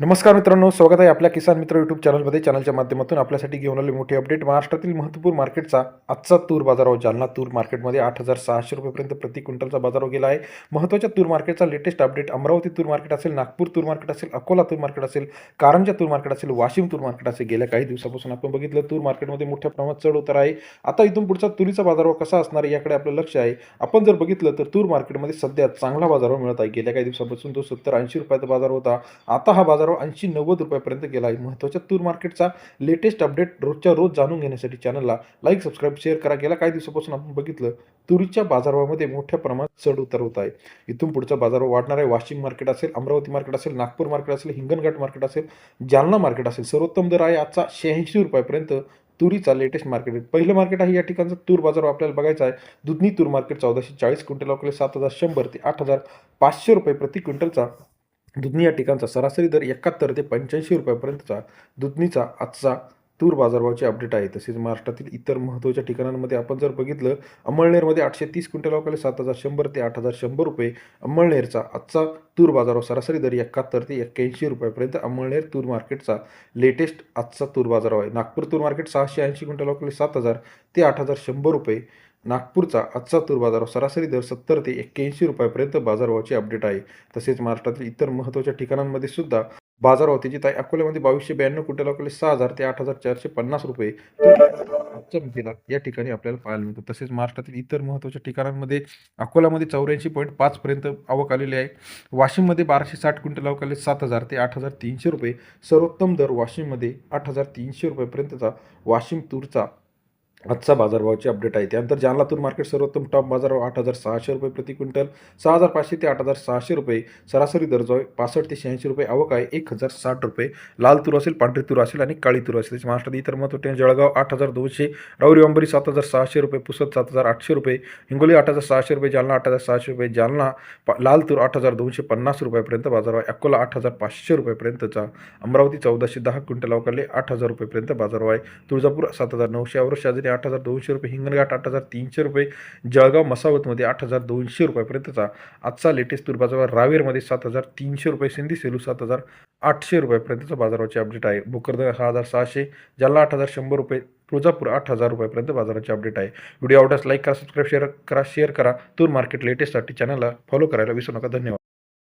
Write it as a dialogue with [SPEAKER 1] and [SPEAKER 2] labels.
[SPEAKER 1] नमस्कार मित्रांनो स्वागत आहे आपल्या किसान मित्र यूट्यूब चॅनलमध्ये चॅनलच्या माध्यमातून आपल्यासाठी घेऊन आले मोठे अपडेट महाराष्ट्रातील महत्त्वपूर्ण मार्केटचा आजचा तूर बाजारावर जालना तूर मार्केटमध्ये आठ हजार सहाशे रुपयेपर्यंत प्रति क्विंटलचा बाजारावर गेला आहे. महत्त्वाच्या तूर मार्केटचा लेटेस्ट अपडेट अमरावती तूर मार्केट असेल नागपूर तूर मार्केट असेल अकोला तूर मार्केट असेल कारंजा तूर मार्केट असेल वाशिम तूर मार्केट असेल. गेल्या काही दिवसापासून आपण बघितलं तूर मार्केटमध्ये मोठ्या प्रमाणात चढ उतार आहे. आता इथून पुढचा तुरीचा बाजारभाव कसा असणार याकडे आपलं लक्ष आहे. आपण जर बघितलं तर तूर मार्केटमध्ये सध्या चांगला बाजारभाव मिळत आहे. गेल्या काही दिवसापासून तो सत्तर ऐंशी रुपयाचा बाजार होता. आता हा बाजार बाजारभाव ऐंशी नव्वद रुपयापर्यंत गेला आहे. महत्त्वाच्या तूर मार्केटचा लेटेस्ट अपडेट रोजच्या रोज जाणून घेण्यासाठी चॅनलला लाईक सबस्क्राईब शेअर करा. गेल्या काही दिवसापासून आपण बघितलं तुरीच्या बाजारभावामध्ये मोठ्या प्रमाणात चढ उतार होत आहे. इथून पुढचा बाजारभाव वाढणार आहे. वाशिम मार्केट असेल अमरावती मार्केट असेल नागपूर मार्केट असेल हिंगणघाट मार्केट असेल जालना मार्केट असेल. सर्वोत्तम दर आहे आजचा शहाऐंशी रुपयापर्यंत तुरीचा लेटेस्ट मार्केट आहे. पहिलं मार्केट आहे या ठिकाणचा. तूर बाजार आपल्याला बघायचा आहे. दुधनी तूर मार्केट चौदाशे चाळीस क्विंटल अवकले सात हजार शंभर ते आठ हजार पाचशे रुपये प्रति क्विंटलचा दुधनी या ठिकाणचा सरासरी दर एकाहत्तर ते पंच्याऐंशी रुपयापर्यंतचा दुधनीचा आजचा तूर बाजारभावाची अपडेट आहे. तसेच महाराष्ट्रातील इतर महत्त्वाच्या ठिकाणांमध्ये आपण जर बघितलं अमळनेरमध्ये आठशे तीस क्विंटल अवकाले सात हजार शंभर ते आठ हजार शंभर रुपये अमळनेरचा आजचा तूर बाजारभाव सरासरी दर एकाहत्तर ते एक्क्याऐंशी रुपयापर्यंत अमळनेर तूर मार्केटचा लेटेस्ट आजचा तूर बाजारभाव आहे. नागपूर तूर मार्केट सहाशे ऐंशी क्विंटल अवकाले सात हजार ते आठ हजार शंभर रुपये नागपूरचा आजचा तूर बाजारभाव सरासरी दर सत्तर ते एक्क्याऐंशी रुपयापर्यंत बाजारभावाची अपडेट आहे. तसेच महाराष्ट्रातील इतर महत्त्वाच्या ठिकाणांमध्ये सुद्धा बाजारभाव त्याची ताई अकोल्यामध्ये बावीसशे ब्याण्णव क्विंटल अकोले सहा हजार ते आठ हजार चारशे पन्नास रुपये. आजच्या या ठिकाणी आपल्याला पाहायला मिळतो. तसेच महाराष्ट्रातील इतर महत्त्वाच्या ठिकाणांमध्ये अकोल्यामध्ये चौऱ्याऐंशी पॉईंट पाचपर्यंत आवक आलेली आहे. वाशिममध्ये बाराशे साठ क्विंटल अवकाले सात हजार ते आठ हजार तीनशे रुपये. सर्वोत्तम दर वाशिममध्ये आठ हजार तीनशे रुपयेपर्यंतचा वाशिम तूरचा आजचा बाजारभावाची अपडेट आहे. त्यानंतर जालना तूर मार्केट सर्वोत्तम टॉप बाजारभाव आठ हजार सहाशे रुपये प्रति क्विंटल सहा हजार पाचशे ते आठ हजार सहाशे रुपये सरासरी दर्जा आहे पासष्ट ते शहाऐंशी रुपये आवक आहे एक हजार साठ रुपये. लाल तूर असेल पांढरी तूर असेल आणि काळी तूर असेल. महाराष्ट्रात इतर महत्त्वाचे जळगाव आठ हजार दोनशे राऊरी अंबरी सात हजार सहाशे रुपये पुसद सात हजार आठशे रुपये हिंगोली आठ हजार सहाशे रुपये जालना आठ हजार सहाशे रुपये जालना लाल तूर आठ हजार दोनशे पन्नास रुपयापर्यंत बाजारभाव आहे. अकोला आठ हजार पाचशे रुपयेपर्यंतचा अमरावती चौदाशे दहा क्विंटल अवकाले आठ हजार रुपयेपर्यंत बाजारभाव आहे. तुळजापूर सात हजार नऊशे औरत शाजरी आठ हजार दोनशे रुपये हिंगणघाट आठ हजार तीनशे रुपये जळगाव मसावतमध्ये आठ हजार दोनशे रुपयापर्यंतचा आजचा लेटेस्ट तूर बाजार रावेरमध्ये सात हजार तीनशे रुपये सिंधी सेलू सात हजार आठशे रुपयापर्यंतचा बाजाराचे अपडेट आहे. भोकरदन सहा हजार सहाशे जालना आठ हजार शंभर रुपये तुळजापूर आठ हजार रुपयापर्यंत बाजाराचे अपडेट आहे. व्हिडिओ आवडल्यास लाईक करा सबस्क्राईब शेअर करा शेअर करा. तूर मार्केट लेटेस्टसाठी चॅनलला फॉलो करायला विसरू नका. धन्यवाद.